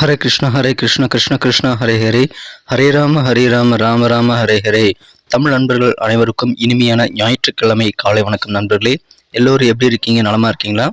ஹரே கிருஷ்ண ஹரே கிருஷ்ண கிருஷ்ண கிருஷ்ண ஹரே ஹரே. ஹரே ராம ஹரே ராம ராம ராம ஹரே ஹரே. தமிழ் நண்பர்கள் அனைவருக்கும் இனிமையான ஞாயிற்றுக்கிழமை காலை வணக்கம் நண்பர்களே. எல்லோரும் எப்படி இருக்கீங்க? நலமா இருக்கீங்களா?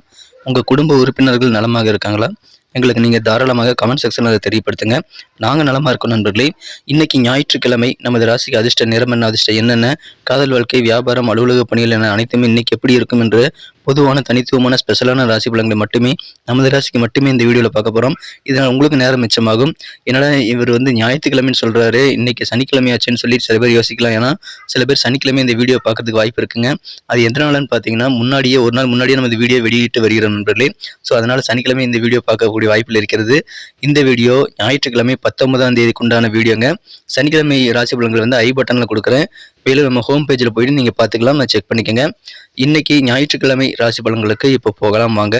உங்க குடும்ப உறுப்பினர்கள் நலமாக இருக்காங்களா? எங்களுக்கு நீங்கள் தாராளமாக கமெண்ட் செக்ஷனில் அதை தெரியப்படுத்துங்க. நாங்கள் நலமாக இருக்கோம் நண்பர்களே. இன்னைக்கு ஞாயிற்றுக்கிழமை நமது ராசிக்கு அதிர்ஷ்ட நிறம் என்ன அதிர்ஷ்டம் என்னென்ன? காதல் வாழ்க்கை வியாபாரம் அலுவலக பணிகள் என அனைத்துமே இன்னைக்கு எப்படி இருக்கும் என்று பொதுவான தனித்துவமான ஸ்பெஷலான ராசி பலன்களை மட்டுமே நமது ராசிக்கு மட்டுமே இந்த வீடியோவில் பார்க்க போகிறோம் இதனால் உங்களுக்கு நேரம் மிச்சமாகும். என்னடா இவர் வந்து ஞாயிற்றுக்கிழமைன்னு சொல்கிறாரு இன்னைக்கு சனிக்கிழமையாச்சுன்னு சொல்லி சில பேர் யோசிக்கலாம். ஏன்னா சில பேர் சனிக்கிழமை இந்த வீடியோ பார்க்கறதுக்கு வாய்ப்பு இருக்குங்க. அது எந்த பார்த்தீங்கன்னா முன்னாடியே ஒரு நாள் முன்னாடியே நம்ம இந்த வீடியோ வெளியிட்டு வருகிறோம் நண்பர்களே. ஸோ அதனால் சனிக்கிழமை இந்த வீடியோ பார்க்கக்கூடிய வாய்ப்பில் இருக்கிறது. இந்த வீடியோ ஞாயிற்றுக்கிழமை பத்தொன்பதாம் தேதிக்கு உண்டான வீடியோங்க. சனிக்கிழமை ராசி பலன்கள் வந்து ஐ பட்டனில் கொடுக்குறேன். மேலும் நம்ம ஹோம் பேஜில் போயிட்டு நீங்கள் பார்த்துக்கலாம் நான் செக் பண்ணிக்கோங்க. இன்னைக்கு ஞாயிற்றுக்கிழமை ராசி பலன்களுக்கு இப்போ போகலாம் வாங்க.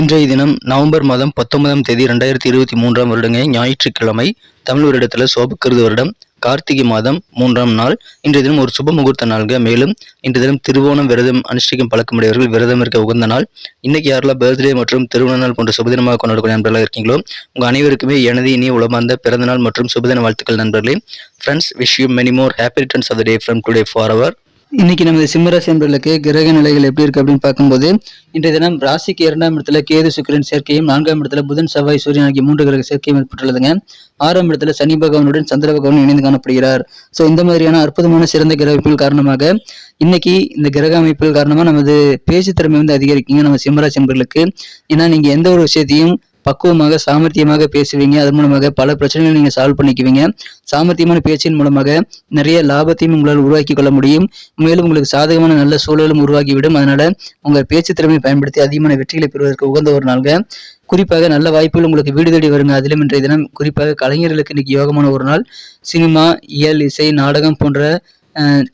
இன்றைய தினம் நவம்பர் மாதம் பத்தொன்பதாம் தேதி ரெண்டாயிரத்தி இருபத்தி மூன்றாம் வருடங்க ஞாயிற்றுக்கிழமை. தமிழ் வருடத்தில் சோபக்கிருது வருடம். கார்த்திகை மாதம் மூன்றாம் நாள். இன்றைய தினம் ஒரு சுப முகூர்த்த நாள்க. மேலும் இன்றைய தினம் திருவோணம் விரதம் அனுஷ்டிக்கும் பழக்கமுடையவர்கள் விரதம் இருக்க உகந்த நாள். இன்னைக்கு யாரெல்லாம் பர்த்டே மற்றும் திருமண நாள் போன்ற சுபதினமாக கொண்டாடக்கூடிய நண்பர்களாக இருக்கீங்களோ உங்கள் அனைவருக்குமே எனது இனிய உளமார்ந்த பிறந்த நாள் மற்றும் சுபதின வாழ்த்துக்கள் நண்பர்களே. Friends wish you many more happy returns of the day from today for our இன்னைக்கு நமது சிம்மராசி என்பர்களுக்கு கிரக நிலைகள் எப்படி இருக்கு அப்படின்னு பார்க்கும்போது இன்றைய தினம் ராசிக்கு இரண்டாம் இடத்துல கேது சுக்கிரன் சேர்க்கையும் நான்காம் இடத்துல புதன் செவ்வாய் சூரியன் ஆகிய மூன்று கிரக சேர்க்கையும் ஏற்பட்டுள்ளதுங்க. ஆறாம் இடத்துல சனி பகவானுடன் சந்திர பகவான் இணைந்து காணப்படுகிறார். ஸோ இந்த மாதிரியான அற்புதமான சிறந்த கிரக அமைப்புகள் காரணமாக இன்னைக்கு இந்த கிரக அமைப்புகள் காரணமாக நமது பேச்சு திறமை வந்து அதிகரிக்குங்க. நம்ம சிம்மராசி என்பர்களுக்கு ஏன்னா நீங்க எந்த ஒரு விஷயத்தையும் பக்குவமாக சாமர்த்தியமாக பேசுவீங்க. அதன் மூலமாக பல பிரச்சனைகளை நீங்கள் சால்வ் பண்ணிக்குவீங்க. சாமர்த்தியமான பேச்சின் மூலமாக நிறைய லாபத்தையும் உங்களால் உருவாக்கி கொள்ள முடியும். மேலும் உங்களுக்கு சாதகமான நல்ல சூழலும் உருவாகிவிடும். அதனால உங்கள் பேச்சு திறமையை பயன்படுத்தி அதிகமான வெற்றிகளை பெறுவதற்கு உகந்த ஒரு நாள்க. குறிப்பாக நல்ல வாய்ப்புகள் உங்களுக்கு வீடு தேடி வருங்க. அதிலும் இன்றைய தினம் குறிப்பாக கலைஞர்களுக்கு இன்னைக்கு யோகமான ஒரு நாள். சினிமா இயல் இசை நாடகம் போன்ற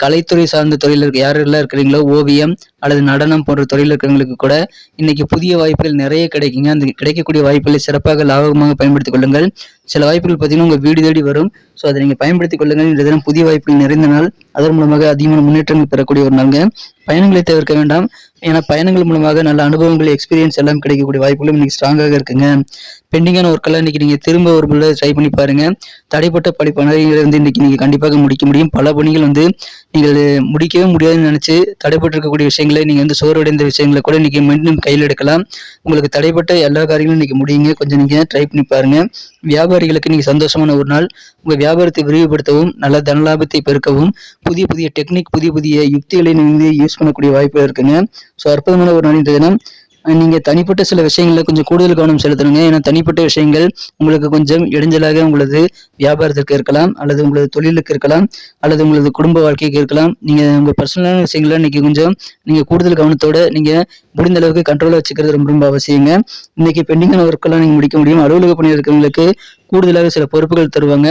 கலைத்துறை சார்ந்த தொழில் இருக்க யாரெல்லாம் இருக்கிறீங்களோ ஓவியம் அல்லது நடனம் போன்ற தொழில் இருக்கிறவங்களுக்கு கூட இன்னைக்கு புதிய வாய்ப்புகள் நிறைய கிடைக்குங்க. அந்த கிடைக்கக்கூடிய வாய்ப்புகளை சிறப்பாக லாபகமாக பயன்படுத்திக் கொள்ளுங்கள். சில வாய்ப்புகள் பார்த்தீங்கன்னா உங்கள் வீடு தேடி வரும். ஸோ அதை நீங்கள் பயன்படுத்திக் கொள்ளுங்கள். இந்த தினம் புதிய வாய்ப்புகள் நிறைந்த நாள். அதன் மூலமாக அதிகமான முன்னேற்றங்கள் பெறக்கூடிய ஒரு நாளுங்க. பயணங்களை தவிர்க்க வேண்டாம். ஏன்னா பயணங்கள் மூலமாக நல்ல அனுபவங்கள் எக்ஸ்பீரியன்ஸ் எல்லாம் கிடைக்கக்கூடிய வாய்ப்புகளும் இன்னைக்கு ஸ்ட்ராங்காக இருக்குங்க. பெண்டிங்கான ஒர்க்கெல்லாம் இன்னைக்கு நீங்கள் திரும்ப ஒரு முறை ட்ரை பண்ணி பாருங்க. தடைப்பட்ட படிப்பானதை வந்து இன்னைக்கு நீங்கள் கண்டிப்பாக முடிக்க முடியும். பல பணிகள் வந்து நீங்கள் முடிக்கவே முடியாதுன்னு நினச்சி தடைப்பட்டிருக்கக்கூடிய விஷயங்களை நீங்கள் வந்து சோர்வடைந்த விஷயங்களை கூட இன்னைக்கு மீண்டும் கையில் எடுக்கலாம். உங்களுக்கு தடைப்பட்ட எல்லா காரியங்களும் இன்னைக்கு முடியுங்க. கொஞ்சம் நீங்கள் ட்ரை பண்ணி பாருங்க. வியாபாரிகளுக்கு நீங்க சந்தோஷமான ஒரு நாள். உங்கள் வியாபாரத்தை விரிவுபடுத்தவும் நல்ல தனலாபத்தை பெருக்கவும் புதிய புதிய டெக்னிக் புதிய புதிய யுக்திகளை நீங்க யூஸ் பண்ணக்கூடிய வாய்ப்பு இருக்குங்க. ஸோ அற்புதமான ஒரு நாள் இந்த தினம். நீங்கள் தனிப்பட்ட சில விஷயங்களில் கொஞ்சம் கூடுதல் கவனம் செலுத்தணுங்க. ஏன்னா தனிப்பட்ட விஷயங்கள் உங்களுக்கு கொஞ்சம் இடைஞ்சலாக உங்களது வியாபாரத்திற்கு இருக்கலாம் அல்லது உங்களது தொழிலுக்கு இருக்கலாம் அல்லது உங்களது குடும்ப வாழ்க்கைக்கு இருக்கலாம். நீங்கள் உங்கள் பர்சனலான விஷயங்களை இன்னைக்கு கொஞ்சம் நீங்கள் கூடுதல் கவனத்தோட நீங்கள் முடிந்த அளவுக்கு கண்ட்ரோலாக வச்சுக்கிறது ரொம்ப ரொம்ப அவசியங்க. இன்னைக்கு பெண்டிங்கான ஒர்க்கெல்லாம் நீங்கள் முடிக்க முடியும். அலுவலக பணி இருக்கிறவங்களுக்கு கூடுதலாக சில பொறுப்புகள் தருவாங்க.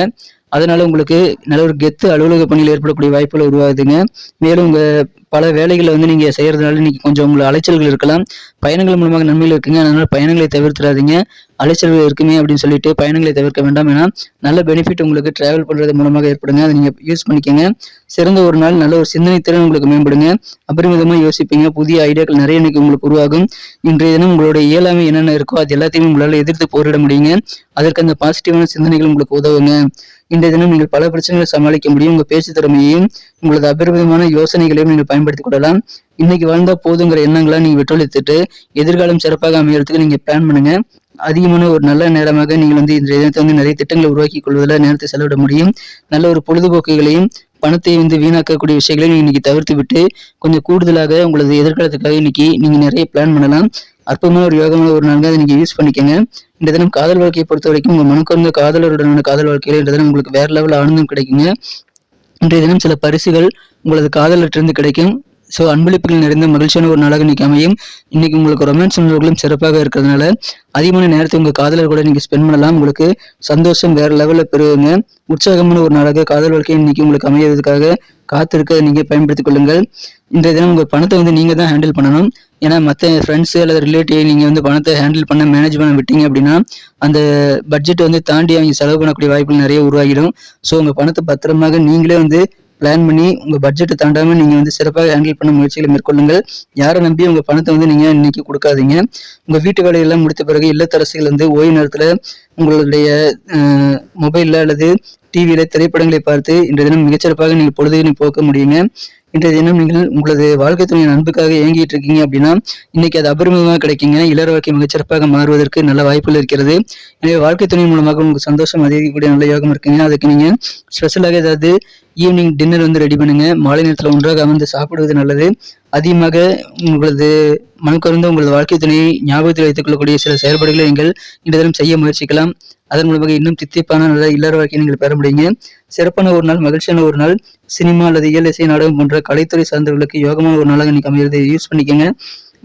அதனால உங்களுக்கு நல்ல ஒரு கெத்து அலுவலக பணியில் ஏற்படக்கூடிய வாய்ப்புகள் உருவாகுதுங்க. மேலும் உங்கள் பல வேலைகளை வந்து நீங்க செய்யறதுனால இன்னைக்கு கொஞ்சம் உங்களுக்கு அலைச்சல்கள் இருக்கலாம். பயணங்கள் மூலமாக நன்மைகள் இருக்குங்க. அதனால பயணங்களை தவிர்த்துறாதீங்க அலைச்சல்கள் இருக்குமே அப்படின்னு சொல்லிட்டு பயணங்களை தவிர்க்க வேண்டாம். ஏன்னா நல்ல பெனிஃபிட் உங்களுக்கு டிராவல் பண்ணுறது மூலமாக ஏற்படுங்க. அதை நீங்க யூஸ் பண்ணிக்கோங்க. சிறந்த ஒரு நாள் நல்ல ஒரு சிந்தனை திறன் உங்களுக்கு மேம்படுங்க. அபரிமிதமாக யோசிப்பீங்க. புதிய ஐடியாக்கள் நிறைய இன்னைக்கு உங்களுக்கு உருவாகும். இன்றைய தினம் உங்களுடைய இயலாமை என்னென்ன இருக்கோ அது எல்லாத்தையும் உங்களால எதிர்த்து போரிட முடியுங்க. அதற்கு அந்த பாசிட்டிவான சிந்தனைகள் உங்களுக்கு உதவுங்க. இன்றைய தினம் நீங்கள் பல பிரச்சனைகளை சமாளிக்க முடியும். உங்கள் பேச்சு திறமையையும் உங்களது அபரிமிதமான யோசனைகளையும் நீங்கள் பயன்படுத்திக் கொள்ளலாம். இன்னைக்கு வாழ்ந்தா போதுங்கிற எண்ணங்களை நீங்கள் விட்டொழித்துட்டு எதிர்காலம் சிறப்பாக அமையறதுக்கு நீங்க பிளான் பண்ணுங்க. அதிகமான ஒரு நல்ல நேரமாக நீங்கள் வந்து இன்றைய தினத்தை வந்து நிறைய திட்டங்களை உருவாக்கி கொள்வதில் நேரத்தை செலவிட முடியும். நல்ல ஒரு பொழுதுபோக்குகளையும் பணத்தை வந்து வீணாக்கக்கூடிய விஷயங்களை இன்னைக்கு தவிர்த்து விட்டு கொஞ்சம் கூடுதலாக உங்களது எதிர்காலத்துக்காக இன்னைக்கு நீங்கள் நிறைய பிளான் பண்ணலாம். அற்புதமான ஒரு யோகமான ஒரு நாளாக அதை நீங்கள் யூஸ் பண்ணிக்கோங்க. இந்த தினம் காதல் வாழ்க்கையை பொறுத்த வரைக்கும் உங்கள் மனக்குறந்த காதலருடனான காதல் வாழ்க்கையில் இந்த தினம் உங்களுக்கு வேற லெவல் ஆனந்தம் கிடைக்குங்க. இன்றைய தினம் சில பரிசுகள் உங்களது காதலற்றிருந்து கிடைக்கும். ஸோ அன்பளிப்புகள் நிறைந்த மகிழ்ச்சியான ஒரு நாளாக இன்னைக்கு அமையும். இன்னைக்கு உங்களுக்கு ரொமான்ஸ் உணர்வுகளும் சிறப்பாக இருக்கிறதுனால அதிகமான நேரத்தை உங்கள் காதலர் கூட நீங்கள் ஸ்பெண்ட் பண்ணலாம். உங்களுக்கு சந்தோஷம் வேற லெவலில் பெறுவீங்க. உற்சாகமான ஒரு நாளாக காதல் வாழ்க்கை இன்னைக்கு உங்களுக்கு அமையறதுக்காக காத்திருக்க நீங்கள் பயன்படுத்திக் கொள்ளுங்கள். இன்றைய தினம் உங்கள் பணத்தை வந்து நீங்கள் தான் ஹேண்டில் பண்ணணும். ஏன்னா மற்ற ஃப்ரெண்ட்ஸு அல்லது ரிலேட்டிவ் நீங்கள் வந்து பணத்தை ஹேண்டில் பண்ண மேனேஜ் பண்ண விட்டீங்க அப்படின்னா அந்த பட்ஜெட் வந்து தாண்டி அவங்க செலவு பண்ணக்கூடிய வாய்ப்புகள் நிறைய உருவாகிடும். ஸோ உங்கள் பணத்தை பத்திரமாக நீங்களே வந்து பிளான் பண்ணி உங்கள் பட்ஜெட்டை தாண்டாமல் நீங்கள் வந்து சிறப்பாக ஹேண்டில் பண்ண முயற்சிகளை மேற்கொள்ளுங்கள். யாரை நம்பி உங்கள் பணத்தை வந்து நீங்கள் இன்னைக்கு கொடுக்காதீங்க. உங்கள் வீட்டு வேலையெல்லாம் முடித்த பிறகு இல்லத்தரசிகள் வந்து ஓய்வு நேரத்தில் உங்களுடைய மொபைலில் அல்லது டிவியில் திரைப்படங்களை பார்த்து இன்றைய தினம் மிகச்சிறப்பாக நீங்கள் பொழுதுகளை போக்க முடியுங்க. இன்றைய தினம் நீங்கள் உங்களது வாழ்க்கை துணையின் அன்புக்காக இயங்கிட்டு இருக்கீங்க அப்படின்னா இன்னைக்கு அது அபரிமிதமாக கிடைக்குங்க. இளர் வாழ்க்கை மிகச்சிறப்பாக மாறுவதற்கு நல்ல வாய்ப்புகள் இருக்கிறது. எனவே வாழ்க்கை துணை மூலமாக உங்களுக்கு சந்தோஷம் அதிகரிக்கக்கூடிய நல்ல யோகம் இருக்குங்க. அதுக்கு நீங்க ஸ்பெஷலாக ஏதாவது ஈவினிங் டின்னர் வந்து ரெடி பண்ணுங்க. மாலை நேரத்தில் ஒன்றாக அமர்ந்து சாப்பிடுவது நல்லது. அதிகமாக உங்களது மனக்குறந்து உங்களது வாழ்க்கை துணையை ஞாபகத்தில் வைத்துக் கொள்ளக்கூடிய சில செயல்பாடுகளை நீங்கள் இந்த தினம் செய்ய முயற்சிக்கலாம். அதன் மூலமாக இன்னும் தித்திப்பான நல்ல இல்லற வாழ்க்கையை நீங்கள் பெற முடியுங்க. சிறப்பான ஒரு நாள் மகிழ்ச்சியான ஒரு நாள். சினிமா அல்லது இயல் இசை நாடகம் போன்ற கலைத்துறை சார்ந்தவர்களுக்கு யோகமான ஒரு நாளாக இன்னைக்கு அமையிறது யூஸ் பண்ணிக்கோங்க.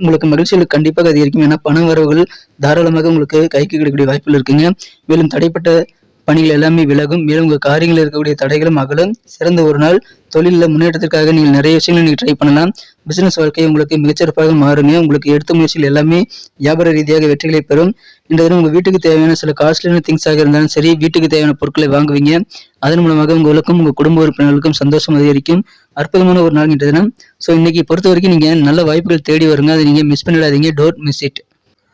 உங்களுக்கு மகிழ்ச்சிகள் கண்டிப்பாக அதிகரிக்கும் ஏன்னா பண வரவுகள் தாராளமாக உங்களுக்கு கைக்கு கிடைக்கக்கூடிய வாய்ப்புகள் இருக்குங்க. மேலும் தடைப்பட்ட பணிகள் எல்லாமே விலகும். மேலும் உங்கள் காரியங்களில் இருக்கக்கூடிய தடைகளும் அகலும். சிறந்த ஒரு நாள். தொழிலில் முன்னேற்றத்திற்காக நீங்கள் நிறைய விஷயங்களை நீங்கள் ட்ரை பண்ணலாம் பிசினஸ் வாழ்க்கை உங்களுக்கு மிகச்சிறப்பாக மாறுங்க உங்களுக்கு எடுத்த முயற்சிகள் எல்லாமே வியாபார ரீதியாக வெற்றிகளை பெறும். இந்த தினம் உங்கள் வீட்டுக்கு தேவையான சில காஸ்ட்லியான திங்ஸாக இருந்தாலும் சரி வீட்டுக்கு தேவையான பொருட்களை வாங்குவீங்க. அதன் மூலமாக உங்களுக்கும் உங்கள் குடும்ப உறுப்பினர்களுக்கும் சந்தோஷம் அதிகரிக்கும். அற்புதமான ஒரு நாள் இன்றைய தினம். ஸோ இன்னைக்கு பொறுத்த வரைக்கும் நீங்கள் நல்ல வாய்ப்புகள் தேடி வருங்க. அதை நீங்கள் மிஸ் பண்ணிடாதீங்க. டோன்ட் மிஸ் இட்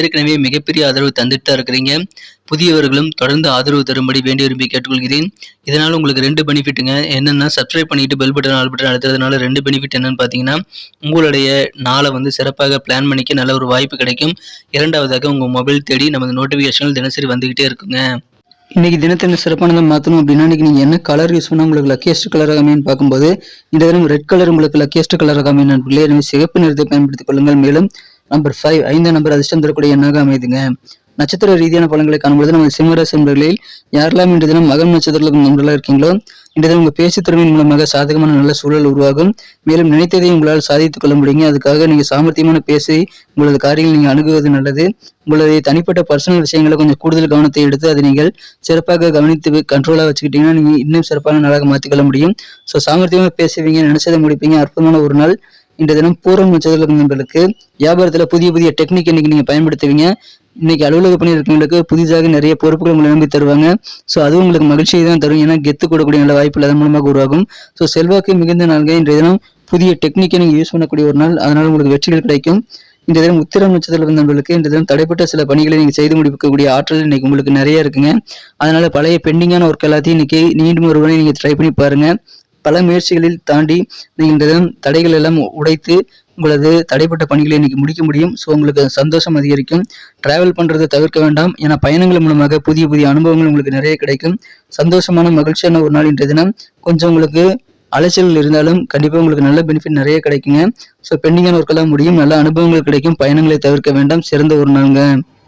ஏற்கனவே மிகப்பெரிய ஆதரவு தந்துட்டு தான் இருக்கிறீங்க. புதியவர்களும் தொடர்ந்து ஆதரவு தரும்படி வேண்டி விரும்பி கேட்டுக்கொள்கிறேன். இதனால் உங்களுக்கு ரெண்டு பெனிஃபிட்டுங்க. என்னென்னா சப்ஸ்கிரைப் பண்ணிட்டு பெல் பட்டன் ஆல் பட்டன் அழுத்துறதுனால ரெண்டு பெனிஃபிட் என்னன்னு பார்த்தீங்கன்னா உங்களுடைய நாளை வந்து சிறப்பாக பிளான் பண்ணிக்க நல்ல ஒரு வாய்ப்பு கிடைக்கும். இரண்டாவதாக உங்கள் மொபைல் தேடி நமது நோட்டிஃபிகேஷன்கள் தினசரி வந்துக்கிட்டே இருக்குங்க. இன்னைக்கு தினத்தின சிறப்பானதை மாற்றணும் அப்படின்னா இன்றைக்கி நீங்கள் என்ன கலர் யூஸ் பண்ணால் உங்களுக்கு லக்கியஸ்ட் கலராக அமைன்னு பார்க்கும்போது இந்த தினம் ரெட் கலர் உங்களுக்கு லக்கியஸ்ட் கலராக அமையும் நண்பர்களே. எனவே சிகப்பு நிறத்தை பயன்படுத்திக் கொள்ளுங்கள். மேலும் நம்பர் ஃபைவ் ஐந்து நம்பர் அதிர்ஷ்டம் தரக்கூடிய எண்ணாக அமைதுங்க நட்சத்திர ரீதியான பலன்களை காணும்பொழுது நம்ம சிம்மராசி நண்பர்களில் யாரெல்லாம் இன்று தினம் மகம் நட்சத்திரத்தில் நண்பர்களாக இருக்கீங்களோ இன்று தினம் உங்கள் பேச்சு திறமையின் மூலமாக சாதகமான நல்ல சூழல் உருவாகும். மேலும் நினைத்ததை உங்களால் சாதித்துக் கொள்ள முடியுங்க. அதுக்காக நீங்கள் சாமர்த்தியமான பேசி உங்களது காரியங்கள் நீங்கள் அணுகுவது நல்லது. உங்களது தனிப்பட்ட பர்சனல் விஷயங்களை கொஞ்சம் கூடுதல் கவனத்தை எடுத்து அதை நீங்கள் சிறப்பாக கவனித்து கண்ட்ரோலாக வச்சுக்கிட்டீங்கன்னா நீங்கள் இன்னும் சிறப்பான நாளாக மாற்றிக்கொள்ள முடியும். ஸோ சாமர்த்தியமாக பேசுவீங்க நினைச்சதை முடிப்பீங்க. அற்புதமான ஒரு நாள். இந்த தினம் பூர்வம் நட்சத்திரங்களுக்கு நண்பர்களுக்கு வியாபாரத்தில் புதிய புதிய டெக்னிக் இன்னைக்கு நீங்கள் பயன்படுத்துவீங்க. இன்னைக்கு அலுவலக பணி இருக்கவங்களுக்கு புதிதாக நிறைய பொறுப்புகள் உங்களை நம்பி தருவாங்க. ஸோ அதுவும் உங்களுக்கு மகிழ்ச்சியை தான் தரும். ஏன்னா கெத்து கொடுக்கக்கூடிய நல்ல வாய்ப்பு அதன் மூலமாக உருவாகும். ஸோ செல்வாக்கு மிகுந்த நாள்கள் இன்றைய தினம் புதிய டெக்னிக்கை நீங்கள் யூஸ் பண்ணக்கூடிய ஒரு நாள். அதனால் உங்களுக்கு வெற்றிகள் கிடைக்கும். இந்த தினம் உத்திரம் நட்சத்திரம் நண்பர்களுக்கு இந்த தினம் தடைப்பட்ட சில பணிகளை நீங்கள் செய்து முடிக்கக்கூடிய ஆற்றல் இன்னைக்கு உங்களுக்கு நிறைய இருக்குங்க. அதனால பழைய பெண்டிங்கான ஒர்க் எல்லாத்தையும் இன்னைக்கு நீண்டும் ஒருவரை நீங்கள் ட்ரை பண்ணி பாருங்க. பல முயற்சிகளில் தாண்டி நீங்கள் இந்த தடைகள் எல்லாம் உடைத்து உங்களது தடைப்பட்ட பணிகளை இன்னைக்கு முடிக்க முடியும். ஸோ உங்களுக்கு சந்தோஷம் அதிகரிக்கும். டிராவல் பண்ணுறதை தவிர்க்க வேண்டாம். ஏன்னா பயணங்கள் மூலமாக புதிய புதிய அனுபவங்கள் உங்களுக்கு நிறைய கிடைக்கும். சந்தோஷமான மகிழ்ச்சியான ஒரு நாள் இன்றைய தினம். கொஞ்சம் உங்களுக்கு அலைச்சல் இருந்தாலும் கண்டிப்பாக உங்களுக்கு நல்ல பெனிஃபிட் நிறைய கிடைக்குங்க. ஸோ பெண்டிங்கான ஒர்க்கெல்லாம் முடியும். நல்ல அனுபவங்கள் கிடைக்கும். பயணங்களை தவிர்க்க வேண்டாம். சிறந்த ஒரு நாளுங்க.